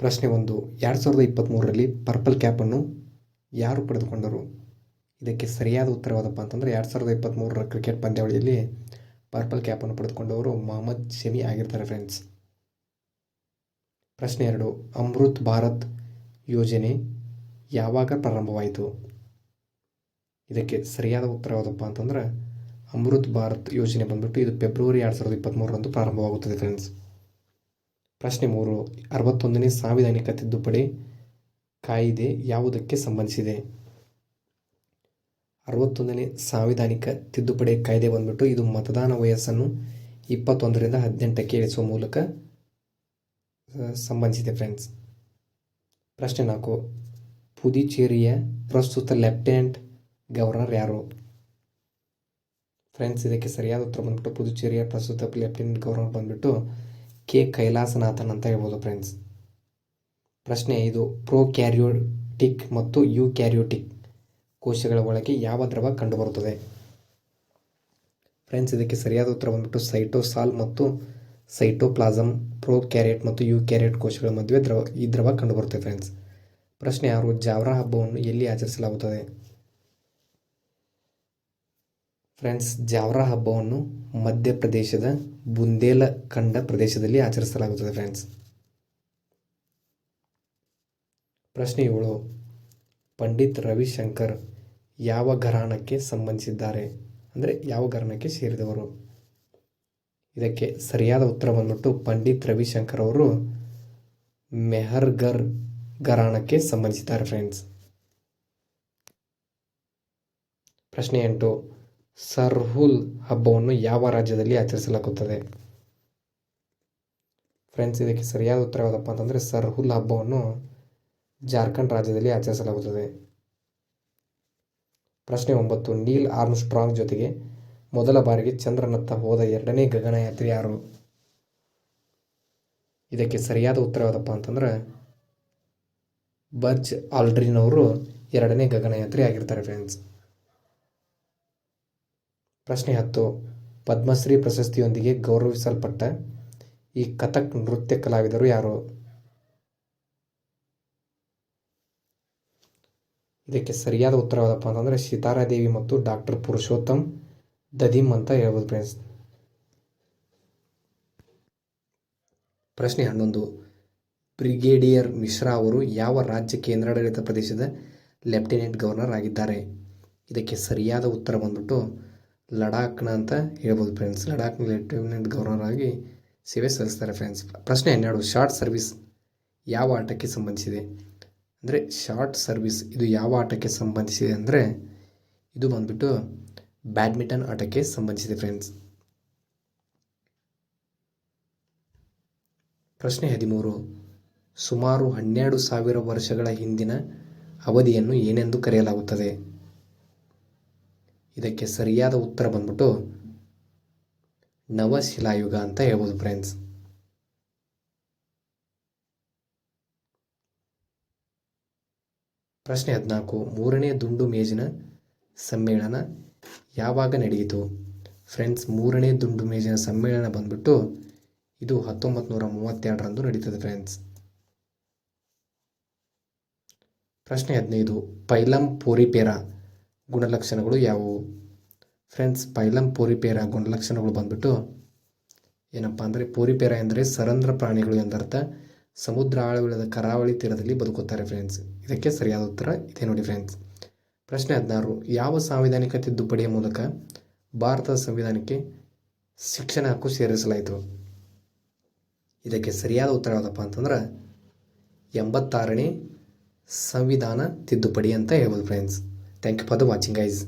ಪ್ರಶ್ನೆ ಒಂದು, ಎರಡು ಸಾವಿರದ ಇಪ್ಪತ್ತ್ಮೂರರಲ್ಲಿ ಪರ್ಪಲ್ ಕ್ಯಾಪನ್ನು ಯಾರು ಪಡೆದುಕೊಂಡರು? ಇದಕ್ಕೆ ಸರಿಯಾದ ಉತ್ತರವಾದಪ್ಪ ಅಂತಂದರೆ, ಎರಡು ಸಾವಿರದ ಇಪ್ಪತ್ತ್ಮೂರರ ಕ್ರಿಕೆಟ್ ಪಂದ್ಯಾವಳಿಯಲ್ಲಿ ಪರ್ಪಲ್ ಕ್ಯಾಪನ್ನು ಪಡೆದುಕೊಂಡವರು ಮೊಹಮ್ಮದ್ ಶಮಿ ಆಗಿರ್ತಾರೆ ಫ್ರೆಂಡ್ಸ್ ಪ್ರಶ್ನೆ ಎರಡು, ಅಮೃತ್ ಭಾರತ್ ಯೋಜನೆ ಯಾವಾಗ ಪ್ರಾರಂಭವಾಯಿತು? ಇದಕ್ಕೆ ಸರಿಯಾದ ಉತ್ತರ ಅಂತಂದರೆ ಅಂತಂದ್ರೆ ಅಮೃತ್ ಭಾರತ್ ಯೋಜನೆ ಬಂದ್ಬಿಟ್ಟು ಇದು ಫೆಬ್ರವರಿ ಎರಡು ಸಾವಿರದ ಇಪ್ಪತ್ತ್ಮೂರರಂದು ಪ್ರಾರಂಭವಾಗುತ್ತದೆ ಫ್ರೆಂಡ್ಸ್ ಪ್ರಶ್ನೆ ಮೂರು, ಅರವತ್ತೊಂದನೇ ಸಾಂವಿಧಾನಿಕ ತಿದ್ದುಪಡಿ ಕಾಯಿದೆ ಯಾವುದಕ್ಕೆ ಸಂಬಂಧಿಸಿದೆ? ಅರವತ್ತೊಂದನೇ ಸಾಂವಿಧಾನಿಕ ತಿದ್ದುಪಡಿ ಕಾಯ್ದೆ ಬಂದ್ಬಿಟ್ಟು ಇದು ಮತದಾನ ವಯಸ್ಸನ್ನು ಇಪ್ಪತ್ತೊಂದರಿಂದ ಹದಿನೆಂಟಕ್ಕೆ ಇಳಿಸುವ ಮೂಲಕ ಸಂಬಂಧಿಸಿದೆ ಫ್ರೆಂಡ್ಸ್ ಪ್ರಶ್ನೆ ನಾಲ್ಕು, ಪುದುಚೇರಿಯ ಪ್ರಸ್ತುತ ಲೆಫ್ಟಿನೆಂಟ್ ಗವರ್ನರ್ ಯಾರು? ಫ್ರೆಂಡ್ಸ್ ಇದಕ್ಕೆ ಸರಿಯಾದ ಉತ್ತರ ಬಂದ್ಬಿಟ್ಟು ಪುದುಚೇರಿಯ ಪ್ರಸ್ತುತ ಲೆಫ್ಟಿನೆಂಟ್ ಗವರ್ನರ್ ಬಂದ್ಬಿಟ್ಟು ಕೆ ಕೈಲಾಸನಾಥನ್ ಅಂತ ಹೇಳ್ಬೋದು ಫ್ರೆಂಡ್ಸ್ ಪ್ರಶ್ನೆ ಇದು ಪ್ರೋ ಕ್ಯಾರಿಯೋಟಿಕ್ ಮತ್ತು ಯು ಕ್ಯಾರಿಯೋಟಿಕ್ ಕೋಶಗಳ ಒಳಗೆ ಯಾವ ದ್ರವ ಕಂಡುಬರುತ್ತದೆ? ಫ್ರೆಂಡ್ಸ್ ಇದಕ್ಕೆ ಸರಿಯಾದ ಉತ್ತರ ಬಂದ್ಬಿಟ್ಟು ಸೈಟೋಸಾಲ್ ಮತ್ತು ಸೈಟೋಪ್ಲಾಸಮ್ ಪ್ರೋ ಕ್ಯಾರೆಟ್ ಮತ್ತು ಯು ಕ್ಯಾರೆಟ್ ಕೋಶಗಳ ಮಧ್ಯೆ ದ್ರವ, ಈ ದ್ರವ ಕಂಡುಬರುತ್ತದೆ ಫ್ರೆಂಡ್ಸ್ ಪ್ರಶ್ನೆ ಯಾರು ಜಾವ್ರಾ ಹಬ್ಬವನ್ನು ಎಲ್ಲಿ ಆಚರಿಸಲಾಗುತ್ತದೆ? ಫ್ರೆಂಡ್ಸ್, ಜಾವರ ಹಬ್ಬವನ್ನು ಮಧ್ಯಪ್ರದೇಶದ ಬುಂದೇಲಖಂಡ ಪ್ರದೇಶದಲ್ಲಿ ಆಚರಿಸಲಾಗುತ್ತದೆ ಫ್ರೆಂಡ್ಸ್. ಪ್ರಶ್ನೆ ಏಳು. ಪಂಡಿತ್ ರವಿಶಂಕರ್ ಯಾವ ಘರಾಣಕ್ಕೆ ಸಂಬಂಧಿಸಿದ್ದಾರೆ? ಅಂದರೆ ಯಾವ ಘರಾಣಕ್ಕೆ ಸೇರಿದವರು? ಇದಕ್ಕೆ ಸರಿಯಾದ ಉತ್ತರ ಬಂದ್ಬಿಟ್ಟು ಪಂಡಿತ್ ರವಿಶಂಕರ್ ಅವರು ಮೆಹರ್ಗರ್ ಘರಾಣಕ್ಕೆ ಸಂಬಂಧಿಸಿದ್ದಾರೆ ಫ್ರೆಂಡ್ಸ್. ಪ್ರಶ್ನೆ ಎಂಟು. ಸರ್ಹುಲ್ ಹಬ್ಬವನ್ನು ಯಾವ ರಾಜ್ಯದಲ್ಲಿ ಆಚರಿಸಲಾಗುತ್ತದೆ? ಫ್ರೆಂಡ್ಸ್ ಇದಕ್ಕೆ ಸರಿಯಾದ ಉತ್ತರ ಯಾವುದಪ್ಪ ಅಂತಂದರೆ ಸರ್ಹುಲ್ ಹಬ್ಬವನ್ನು ಜಾರ್ಖಂಡ್ ರಾಜ್ಯದಲ್ಲಿ ಆಚರಿಸಲಾಗುತ್ತದೆ. ಪ್ರಶ್ನೆ ಒಂಬತ್ತು, ನೀಲ್ ಆರ್ಮ್ ಸ್ಟ್ರಾಂಗ್ ಜೊತೆಗೆ ಮೊದಲ ಬಾರಿಗೆ ಚಂದ್ರನತ್ತ ಹೋದ ಎರಡನೇ ಗಗನಯಾತ್ರಿ ಯಾರು? ಇದಕ್ಕೆ ಸರಿಯಾದ ಉತ್ತರ ಯಾವುದಪ್ಪ ಅಂತಂದ್ರೆ ಬಜ್ ಆಲ್ಡ್ರಿನ್ ಅವರು ಎರಡನೇ ಗಗನಯಾತ್ರಿ ಆಗಿರ್ತಾರೆ ಫ್ರೆಂಡ್ಸ್ ಪ್ರಶ್ನೆ ಹತ್ತು. ಪದ್ಮಶ್ರೀ ಪ್ರಶಸ್ತಿಯೊಂದಿಗೆ ಗೌರವಿಸಲ್ಪಟ್ಟ ಈ ಕಥಕ್ ನೃತ್ಯ ಕಲಾವಿದರು ಯಾರು? ಇದಕ್ಕೆ ಸರಿಯಾದ ಉತ್ತರ ಯಾವುದಪ್ಪ ಅಂತಂದರೆ ಸೀತಾರಾದೇವಿ ಮತ್ತು ಡಾಕ್ಟರ್ ಪುರುಷೋತ್ತಮ್ ದದಿಮ್ ಅಂತ ಹೇಳ್ಬೋದು ಫ್ರೆಂಡ್ಸ್ ಪ್ರಶ್ನೆ ಹನ್ನೊಂದು. ಬ್ರಿಗೇಡಿಯರ್ ಮಿಶ್ರಾ ಅವರು ಯಾವ ರಾಜ್ಯ ಕೇಂದ್ರಾಡಳಿತ ಪ್ರದೇಶದ ಲೆಫ್ಟಿನೆಂಟ್ ಗವರ್ನರ್ ಆಗಿದ್ದಾರೆ? ಇದಕ್ಕೆ ಸರಿಯಾದ ಉತ್ತರ ಬಂದ್ಬಿಟ್ಟು ಲಡಾಖ್ನ ಅಂತ ಹೇಳ್ಬೋದು ಫ್ರೆಂಡ್ಸ್ ಲಡಾಖ್ನ ಲೆಫ್ಟಿನೆಂಟ್ ಗವರ್ನರ್ ಆಗಿ ಸೇವೆ ಸಲ್ಲಿಸ್ತಾರೆ ಫ್ರೆಂಡ್ಸ್ ಪ್ರಶ್ನೆ ಹನ್ನೆರಡು ಶಾರ್ಟ್ ಸರ್ವಿಸ್ ಯಾವ ಆಟಕ್ಕೆ ಸಂಬಂಧಿಸಿದೆ? ಅಂದರೆ ಶಾರ್ಟ್ ಸರ್ವಿಸ್ ಇದು ಯಾವ ಆಟಕ್ಕೆ ಸಂಬಂಧಿಸಿದೆ ಅಂದರೆ ಇದು ಬಂದುಬಿಟ್ಟು ಬ್ಯಾಡ್ಮಿಂಟನ್ ಆಟಕ್ಕೆ ಸಂಬಂಧಿಸಿದೆ ಫ್ರೆಂಡ್ಸ್ ಪ್ರಶ್ನೆ ಹದಿಮೂರು, ಸುಮಾರು ಹನ್ನೆರಡು ಸಾವಿರ ವರ್ಷಗಳ ಹಿಂದಿನ ಅವಧಿಯನ್ನು ಏನೆಂದು ಕರೆಯಲಾಗುತ್ತದೆ? ಇದಕ್ಕೆ ಸರಿಯಾದ ಉತ್ತರ ಬಂದ್ಬಿಟ್ಟು ನವಶಿಲಾಯುಗ ಅಂತ ಹೇಳ್ಬೋದು ಫ್ರೆಂಡ್ಸ್ ಪ್ರಶ್ನೆ ಹದಿನಾಲ್ಕು, ಮೂರನೇ ದುಂಡು ಮೇಜಿನ ಸಮ್ಮೇಳನ ಯಾವಾಗ ನಡೆಯಿತು? ಫ್ರೆಂಡ್ಸ್ ಮೂರನೇ ದುಂಡು ಮೇಜಿನ ಸಮ್ಮೇಳನ ಬಂದ್ಬಿಟ್ಟು ಇದು ಹತ್ತೊಂಬತ್ತು ನೂರ ಮೂವತ್ತೆರಡರಂದು ನಡೀತದೆ ಫ್ರೆಂಡ್ಸ್ ಪ್ರಶ್ನೆ ಹದಿನೈದು, ಪೈಲಂ ಪೋರಿಪೇರ ಗುಣಲಕ್ಷಣಗಳು ಯಾವುವು? ಫ್ರೆಂಡ್ಸ್ ಪೈಲಂ ಪೋರಿಪೇರ ಗುಣಲಕ್ಷಣಗಳು ಬಂದ್ಬಿಟ್ಟು ಏನಪ್ಪ ಅಂದರೆ ಪೋರಿಪೇರ ಎಂದರೆ ಸರಂಧ್ರ ಪ್ರಾಣಿಗಳು ಎಂದರ್ಥ. ಸಮುದ್ರ ಆಳವಿಲ್ಲದ ಕರಾವಳಿ ತೀರದಲ್ಲಿ ಬದುಕುತ್ತಾರೆ ಫ್ರೆಂಡ್ಸ್ ಇದಕ್ಕೆ ಸರಿಯಾದ ಉತ್ತರ ಇದೆ ನೋಡಿ ಫ್ರೆಂಡ್ಸ್ ಪ್ರಶ್ನೆ ಹದಿನಾರು, ಯಾವ ಸಾಂವಿಧಾನಿಕ ತಿದ್ದುಪಡಿಯ ಮೂಲಕ ಭಾರತದ ಸಂವಿಧಾನಕ್ಕೆ ಶಿಕ್ಷಣ ಹಕ್ಕು ಸೇರಿಸಲಾಯಿತು? ಇದಕ್ಕೆ ಸರಿಯಾದ ಉತ್ತರ ಯಾವುದಪ್ಪ ಅಂತಂದ್ರೆ ಎಂಬತ್ತಾರನೇ ಸಂವಿಧಾನ ತಿದ್ದುಪಡಿ ಅಂತ ಹೇಳ್ಬೋದು friends Thank you for the watching guys.